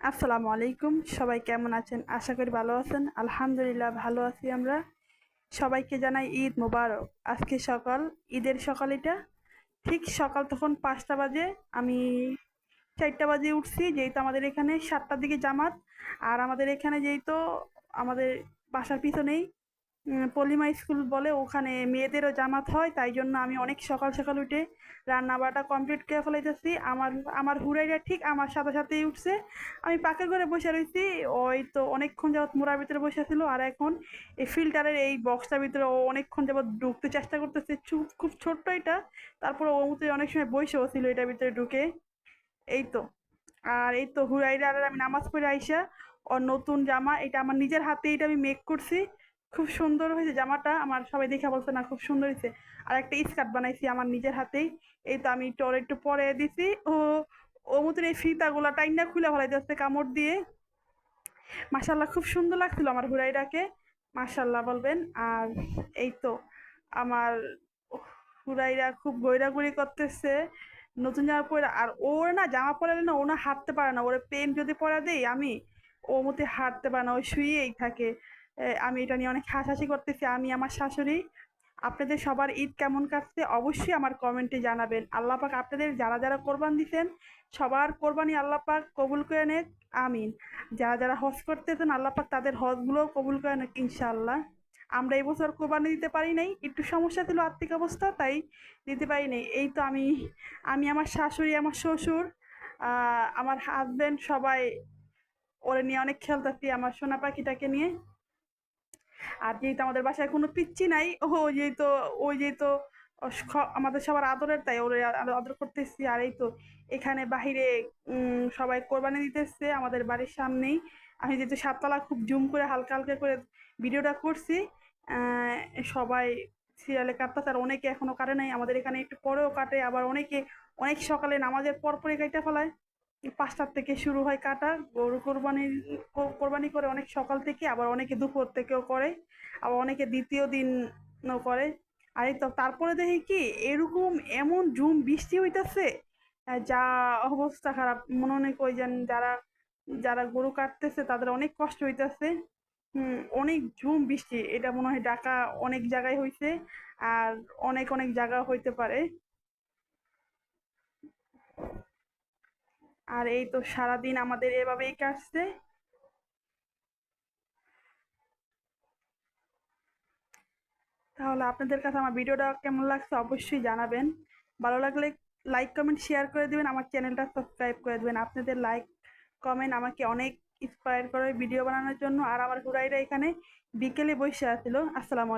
আসসালামু আলাইকুম। সবাই কেমন আছেন? আশা করি ভালো আছেন। আলহামদুলিল্লাহ ভালো আছি আমরা। সবাইকে জানাই ঈদ মোবারক। আজকে সকাল, ঈদের সকাল এটা। ঠিক সকাল তখন পাঁচটা বাজে। আমি চারটা বাজে উঠছি, যেহেতু আমাদের এখানে সাতটার দিকে জামাত। আর আমাদের এখানে যেহেতু আমাদের বাসার পিছনেই পলিমা স্কুল বলে ওখানে মেয়েদেরও জামাত হয়, তাই জন্য আমি অনেক সকাল সকাল উঠে রান্না বাটা কমপ্লিট করে ফেলাইতেছি। আমার আমার হুড়াইরা ঠিক আমার সাথে সাথেই উঠছে। আমি পাকে ঘরে বসে রয়েছি ওই তো অনেকক্ষণ যাবত মোড়ার ভিতরে বসে ছিল আর এখন এই ফিল্টারের এই বক্সটার ভিতরে ও অনেকক্ষণ যাবত ঢুকতে চেষ্টা করতেছে। খুব ছোট্ট এটা। তারপরে ও মতো অনেক সময় বসেও ছিল এটার ভিতরে ঢুকে। এই তো। আর এই তো হুরাইরা আর আমি নামাজ পড়ে আইসা, ওর নতুন জামা, এটা আমার নিজের হাতে, এটা আমি মেক করছি। খুব সুন্দর হয়েছে জামাটা। আমার সবাই দেখে বলছে, না, খুব সুন্দর হয়েছে। আর একটা স্কার্ট বানাইছি আমার নিজের হাতেই। এই তো আমি তোর একটু পরে দিছি। ও ও মতন এই ফিতাগুলা টাইনা খুলে ফেলাই যাচ্ছে কামড় দিয়ে। মাশাল্লাহ খুব সুন্দর লাগছিল আমার হুরাইরাকে মাশাল্লাহ বলবেন। আর এই তো আমার হুরাইরা খুব গৈরাগুড়ি করতেছে। নতুন জামা পরে আর ওর না জামা পরালে না ও না হাঁটতে পারে না। ওর পেন যদি পরা দেই আমি, ও মতে হাঁটতে পারে না, ও শুয়েই থাকে। আমি এটা নিয়ে অনেক হাসাহাসি করতেছি। আমি আমার শাশুড়ি, আপনাদের সবার ঈদ কেমন কাটছে অবশ্যই আমার কমেন্টে জানাবেন। আল্লাহ পাক আপনাদের যারা যারা কোরবান দিছেন, সবার কোরবানি আল্লাহ পাক কবুল করে নেক, আমিন। যারা যারা হজ করতেছেন, আল্লাহ পাক তাদের হজগুলোও কবুল করে নেক, ইনশাআল্লাহ। আমরা এই বছর কোরবানি দিতে পারি নাই, একটু সমস্যা ছিল আর্থিক অবস্থা, তাই দিতে পারি নাই। এই তো আমি আমি আমার শাশুড়ি, আমার শ্বশুর আমার হাজবেন্ড সবাই ওরে নিয়ে অনেক খেলতেছি, আমার সোনা পাখিটাকে নিয়ে। আর যেহেতু আমাদের বাসায় কোনো পিচ্ছি নাই ও যেহেতু, ওই যেহেতু আমাদের সবার আদরের, তাই ওরে আদর করতেছি। আর এই তো এখানে বাহিরে সবাই কোরবানি দিতেছে আমাদের বাড়ির সামনেই। আমি যেহেতু সাততলা খুব জুম করে হালকা হালকা করে ভিডিওটা করছি সবাই সিরিয়ালে কাটতেছে আর অনেকে এখনও কাটে নাই। আমাদের এখানে একটু পরেও কাটে, আবার অনেকে অনেক সকালে নামাজের পর পরে কেটে ফেলায়। পাঁচটার থেকে শুরু হয় কাটা। গরু কোরবানি কোরবানি করে অনেক সকাল থেকে, আবার অনেকে দুপুর থেকেও করে, আবার অনেকে দ্বিতীয় দিনও করে। আর তো তারপরে দেখি কি, এরকম এমন ঝুম বৃষ্টি হইতেছে যা অবস্থা খারাপ। মনে অনেক ওই যেন যারা যারা গরু কাটতেছে তাদের অনেক কষ্ট হইতাছে। অনেক ঝুম বৃষ্টি। এটা মনে হয় ঢাকা অনেক জায়গায় হইছে, আর অনেক অনেক জায়গা হইতে পারে। আর এই তো সারাদিন আমাদের এভাবেই কাটছে। তাহলে আপনাদের কাছে আমার ভিডিওটা কেমন লাগছে অবশ্যই জানাবেন। ভালো লাগলে লাইক কমেন্ট শেয়ার করে দিবেন, আমার চ্যানেলটা সাবস্ক্রাইব করে দিবেন। আপনাদের লাইক কমেন্ট আমাকে অনেক ইন্সপায়ার করে ভিডিও বানানোর জন্য। আর আমার হুরাইরা এখানে বিকেলে বসে আছিল। আসসালামু আলাইকুম।